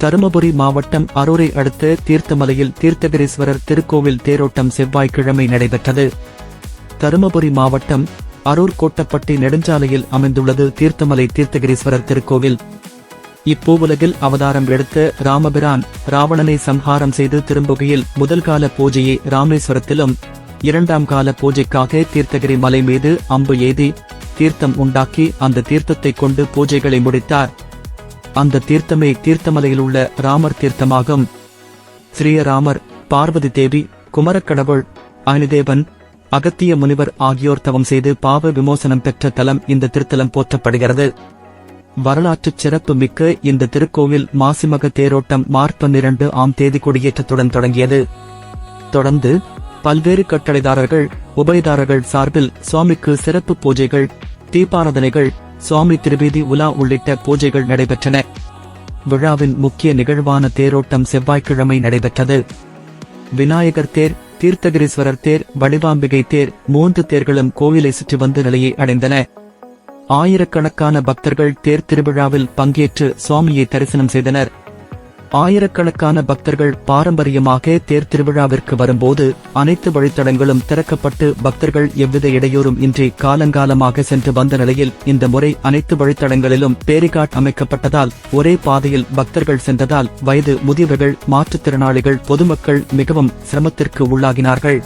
தருமபுரி மாவட்டம் அரூரை அடுத்த தீர்த்தமலையில் தீர்த்தகிரீஸ்வரர் திருக்கோவில் தேரோட்டம் செவ்வாய்க்கிழமை நடைபெற்றது. தருமபுரி மாவட்டம் அரூர் கோட்டப்பட்டி நெடுஞ்சாலையில் அமைந்துள்ளது தீர்த்தமலை தீர்த்தகிரீஸ்வரர் திருக்கோவில். இப்பூவுலகில் அவதாரம் எடுத்த ராமபிரான் ராவணனை சம்ஹாரம் செய்து திரும்புகையில் முதல் கால பூஜையை ராமேஸ்வரத்திலும் இரண்டாம் கால பூஜைக்காக தீர்த்தகிரி மலை மீது அம்பு எய்தி தீர்த்தம் உண்டாக்கி அந்த தீர்த்தத்தை கொண்டு பூஜைகளை முடித்தார். அந்த தீர்த்தமே தீர்த்தமலையில் உள்ள ராமர் தீர்த்தமாகும். ஸ்ரீராமர் பார்வதி தேவி குமரக்கடவுள் அனிதேவன் அகத்திய முனிவர் ஆகியோர் தவம் செய்து பாவ விமோசனம் பெற்ற தலம் இந்த திருத்தலம் போற்றப்படுகிறது. வரலாற்றுச் சிறப்பு மிக்க இந்த திருக்கோவில் மாசிமக தேரோட்டம் மார்ச் பன்னிரண்டு ஆம் தேதி கொடியேற்றத்துடன் தொடங்கியது. தொடர்ந்து பல்வேறு கட்டளைதாரர்கள் உபயதாரர்கள் சார்பில் சுவாமிக்கு சிறப்பு பூஜைகள் தீபாராதனைகள் சுவாமி திருவீதி உலா உள்ளிட்ட பூஜைகள் நடைபெற்றன. விழாவின் முக்கிய நிகழ்வான தேரோட்டம் செவ்வாய்க்கிழமை நடைபெற்றது. விநாயகர் தேர் தீர்த்தகிரீஸ்வரர் தேர் வடிவாம்பிகை தேர் மூன்று தேர்களும் கோவிலை சுற்றி வந்து நிலையை அடைந்தன. ஆயிரக்கணக்கான பக்தர்கள் தேர் திருவிழாவில் பங்கேற்று சுவாமியை தரிசனம் செய்தனர். ஆயிரக்கணக்கான பக்தர்கள் பாரம்பரியமாக தேர் திருவிழாவிற்கு வரும்போது அனைத்து வழித்தடங்களும் திறக்கப்பட்டு பக்தர்கள் எவ்வித இடையூறும் இன்றி காலங்காலமாக சென்று வந்த நிலையில் இந்த முறை அனைத்து வழித்தடங்களிலும் பேரிகாட் அமைக்கப்பட்டதால் ஒரே பாதையில் பக்தர்கள் சென்றதால் வயது முதியவர்கள் மாற்றுத்திறனாளிகள் பொதுமக்கள் மிகவும் சிரமத்திற்கு உள்ளாகினார்கள்.